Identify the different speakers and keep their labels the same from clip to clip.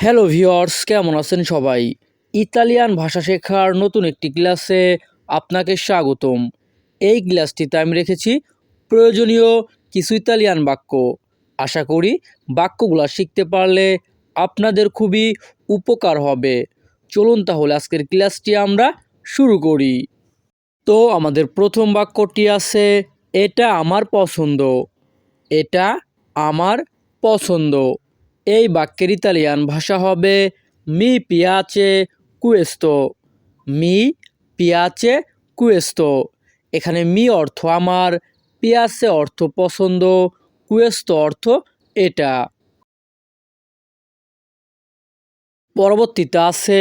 Speaker 1: Hello viewers কেমন আছেন সবাই? ইতালিয়ান ভাষা শেখার নতুন একটি ক্লাসে আপনাকে স্বাগতম। এই ক্লাসটিতে আমি রেখেছি প্রয়োজনীয় কিছু ইতালিয়ান বাক্য। আশা করি বাক্যগুলো শিখতে পারলে আপনাদের খুবই উপকার হবে। চলুন তাহলে আজকের ক্লাসটি আমরা শুরু করি। তো আমাদের প্রথম বাক্যটি আছে, এটা আমার পছন্দ। এটা আমার পছন্দ। এই বাক্যের ইতালিয়ান ভাষা হবে মি পিয়াচে কুয়েস্তো মি পিয়াচে কুয়েস্তো এখানে মি অর্থ আমার পিয়াসে অর্থ পছন্দ কুয়েস্তো অর্থ এটা। পরবর্তীতে আছে,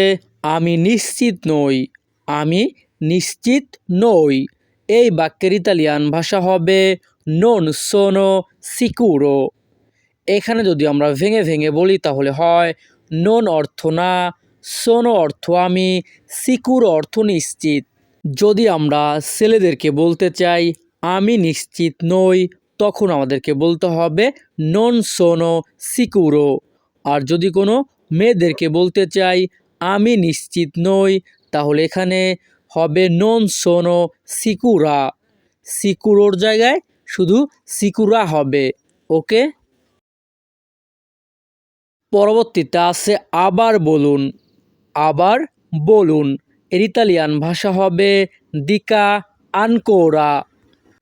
Speaker 1: আমি নিশ্চিত নই আমি নিশ্চিত নই এই বাক্যের ইতালিয়ান ভাষা হবে নন সোনো সিকুরো এখানে যদি আমরা ভেঙে ভেঙে বলি, তাহলে হয় নন অর্থ না, সোনো অর্থ আমি, সিকুর অর্থ নিশ্চিত। যদি আমরা ছেলেদেরকে বলতে চাই, আমি নিশ্চিত নই, তখন আমাদেরকে বলতে হবে নন সোনো, সিকুরো। আর যদি কোনো মেয়েদেরকে বলতে চাই, আমি নিশ্চিত নই, তাহলে এখানে হবে নন সোনো, সিকুরা। সিকুরোর জায়গায় শুধু সিকুরা হবে, ওকে? পরবর্তীতে আছে আবার বলুন আবার বলুন। এর ইতালিয়ান ভাষা হবে দিকা আনকোরা।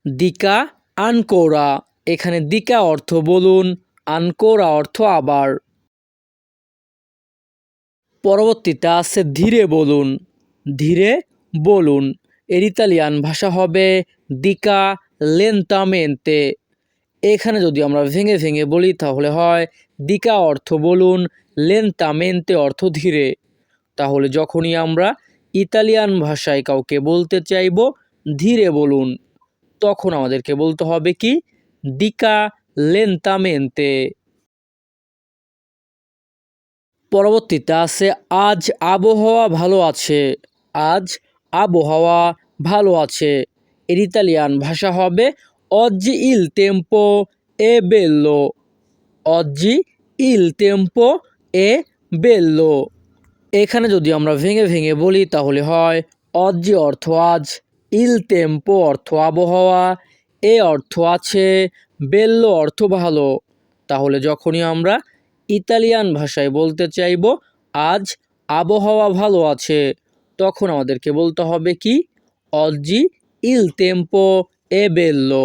Speaker 1: দিকা আনকোরা। এখানে দিকা অর্থ বলুন, আনকোরা অর্থ আবার। পরবর্তীতে আছে ধীরে বলুন ধীরে বলুন। এর ইতালিয়ান ভাষা হবে দিকা লেন্তামেন্তে। এখানে যদি আমরা ভেঙে ভেঙে বলি, তাহলে হয় দিকা অর্থ বলুন লেন্তামেন্তে অর্থ ধীরে। তাহলে যখনই আমরা ইতালিয়ান ভাষায় কাউকে বলতে চাইব, ধীরে বলুন, তখন আমাদেরকে বলতে হবে কি? দিকা লেন্তামেন্তে পরবর্তীতে আছে, আজ আবহাওয়া ভালো আছে। আজ আবহাওয়া ভালো আছে। এর ইতালিয়ান ভাষা হবে অজ্জি ইল টেম্পো এ বেল্লো অজ্জি ইল টেম্পো এ বেল্লো এখানে যদি আমরা ভেঙে ভেঙে বলি, তাহলে হয় অজ্জি অর্থ আজ ইল টেম্পো অর্থ আবহাওয়া, এ অর্থ আছে বেল্লো অর্থ ভালো। তাহলে যখনই আমরা ইতালিয়ান ভাষায় বলতে চাইব, আজ আবহাওয়া ভালো আছে, তখন আমাদেরকে বলতে হবে কি? অজ্জি ইল টেম্পো এ বেল্লো।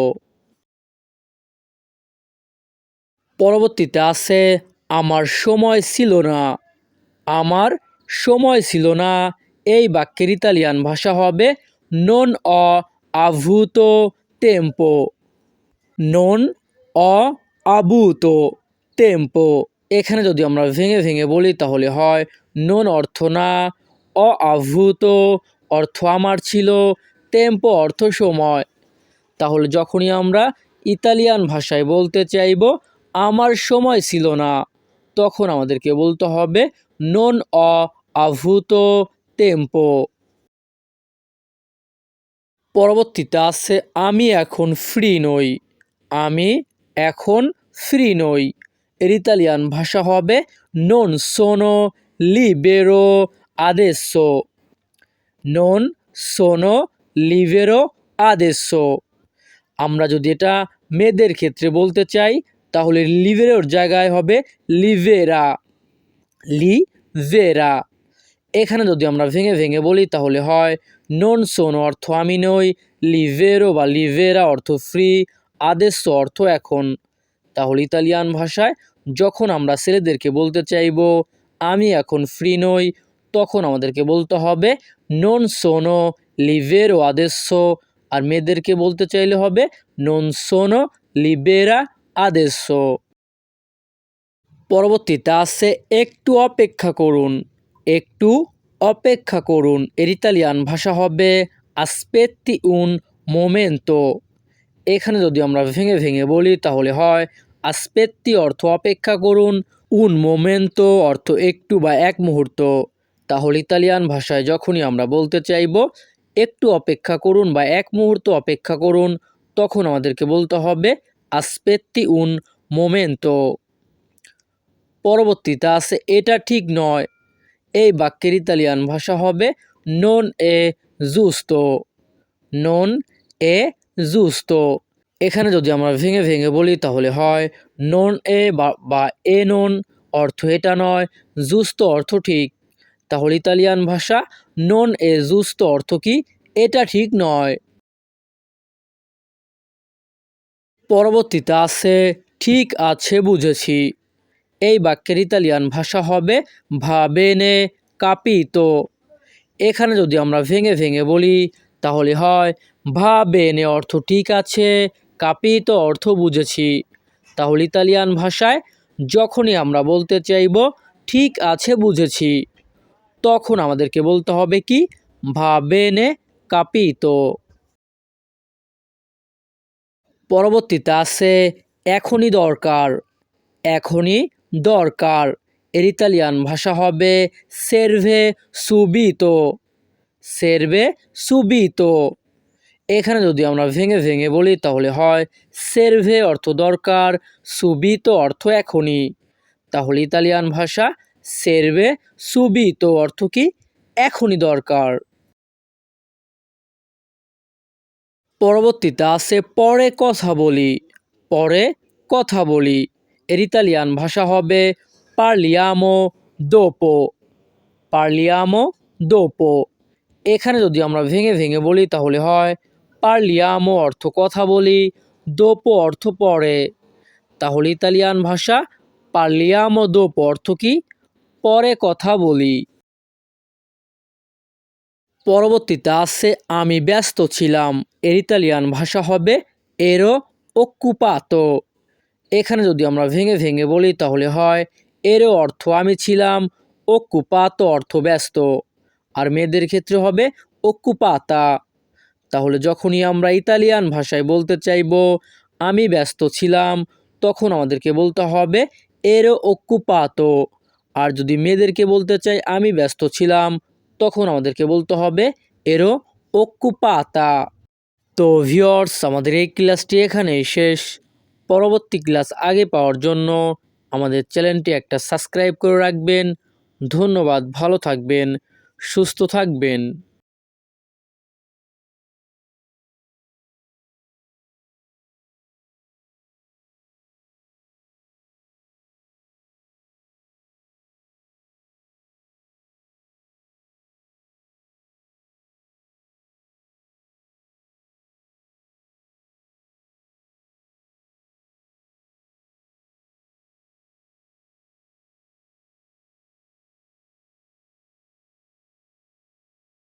Speaker 1: পরবর্তীতে আছে, আমার সময় ছিল না। আমার সময় ছিল না। এই বাক্যের ইতালিয়ান ভাষা হবে নন অ আভূত টেম্পো নন অ আভূত টেম্পো এখানে যদি আমরা ভেঙে ভেঙে বলি, তাহলে হয় নন অর্থ না। অ আভূত অর্থ আমার ছিল। টেম্পো অর্থ সময়। তাহলে যখনই আমরা ইতালিয়ান ভাষায় বলতে চাইব, আমার সময় ছিল না। তখন আমাদেরকে বলতে হবে নন অ আভূত টেম্পো পরবর্তীতে আছে, আমি এখন ফ্রি নই। আমি এখন ফ্রি নই। এর ইতালিয়ান ভাষা হবে নন সোনো লিবেরো আদেশো নন সোনো লিবেরো আদেশো আমরা যদি এটা মেয়েদের ক্ষেত্রে বলতে চাই, তাহলে লিভেরোর জায়গায় হবে লিভেরা। লিভেরা। এখানে যদি আমরা ভেঙে ভেঙে বলি, তাহলে হয় নন সোন অর্থ আমি নই, লিভেরো বা লিভেরা অর্থ ফ্রি আদেশ অর্থ এখন। তাহলে ইতালিয়ান ভাষায় যখন আমরা ছেলেদেরকে বলতে চাইব, আমি এখন ফ্রি নই, তখন আমাদেরকে বলতে হবে নন সোনো লিভেরো আদেশ আর মেয়েদেরকে বলতে চাইলে হবে নন সোনো লিবেরা আদেশ পরবর্তীতে আছে, একটু অপেক্ষা করুন, একটু অপেক্ষা করুন। এর ইতালিয়ান ভাষা হবে আসপেত্তি উন মোমেন্তো এখানে যদি আমরা ভেঙে ভেঙে বলি, তাহলে হয় আসপেত্তি অর্থ অপেক্ষা করুন উন মোমেন্তো অর্থ একটু বা এক মুহূর্ত। তাহলে ইতালিয়ান ভাষায় যখনই আমরা বলতে চাইব একটু অপেক্ষা করুন বা এক মুহূর্ত অপেক্ষা করুন, তখন আমাদেরকে বলতে হবে, আসপেত্তি উন মোমেন্তো। পরবর্তীতে আছে, এটা ঠিক নয়। এই বাক্যের ইতালিয়ান ভাষা হবে নন এ জুস্তো নন এ জুস্তো এখানে যদি আমরা ভেঙে ভেঙে বলি, তাহলে হয় নন এ বা- বা এ নন অর্থ এটা নয় জুস্তো অর্থ ঠিক। তাহলে ইতালিয়ান ভাষা নন এ জুস্ত অর্থ কি? এটা ঠিক নয়। পরবর্তীতে আছে, ঠিক আছে বুঝেছি। এই বাক্যের ইতালিয়ান ভাষা হবে ভাবেনে কাপিতো এখানে যদি আমরা ভেঙে ভেঙে বলি, তাহলে হয় ভাবেনে অর্থ ঠিক আছে কাপিতো অর্থ বুঝেছি। তাহলে ইতালিয়ান ভাষায় যখনই আমরা বলতে চাইব, ঠিক আছে বুঝেছি। তখন আমাদেরকে বলতে হবে কি? ভাবেনে কাপিতো। পরবর্তীতে আছে, এখনই দরকার এখনই দরকার। এর ইতালিয়ান ভাষা হবে সেরভে সুবিতো সেরভে সুবিতো এখানে যদি আমরা ভেঙে ভেঙে বলি, তাহলে হয় সেরভে অর্থ দরকার সুবিত অর্থ এখনই। তাহলে ইতালিয়ান ভাষা সেরভে সুবিতো অর্থ কি? এখনই দরকার। পরবর্তীতে আছে পরে কথা বলি। পরে কথা বলি। এর ইতালিয়ান ভাষা হবে পার্লিয়ামো দোপো পার্লিয়ামো দোপো এখানে যদি আমরা ভেঙে ভেঙে বলি, তাহলে হয় পার্লিয়ামো অর্থ কথা বলি। দোপো অর্থ পরে। তাহলে ইতালিয়ান ভাষা পার্লিয়ামো দোপো অর্থ কি? পরে কথা বলি। পরবর্তীতে আছে, আমি ব্যস্ত ছিলাম। এর ইতালিয়ান ভাষা হবে এরো অক্কুপাতো এখানে যদি আমরা ভেঙে ভেঙে বলি, তাহলে হয় এরও অর্থ আমি ছিলাম অক্কুপাতো অর্থ ব্যস্ত। আর মেয়েদের ক্ষেত্রে হবে অক্কুপাতা তাহলে যখনই আমরা ইতালিয়ান ভাষায় বলতে চাইব, আমি ব্যস্ত ছিলাম, তখন আমাদেরকে বলতে হবে এরও অক্কুপাতো আর যদি মেয়েদেরকে বলতে চাই, আমি ব্যস্ত ছিলাম, তখন আমাদেরকে বলতে হবে এরও অকুপাতা। তো ভিওর্স আমাদের এই ক্লাসটি এখানেই শেষ। পরবর্তী ক্লাস আগে পাওয়ার জন্য আমাদের চ্যানেলটি একটা সাবস্ক্রাইব করে রাখবেন। ধন্যবাদ, ভালো থাকবেন, সুস্থ থাকবেন।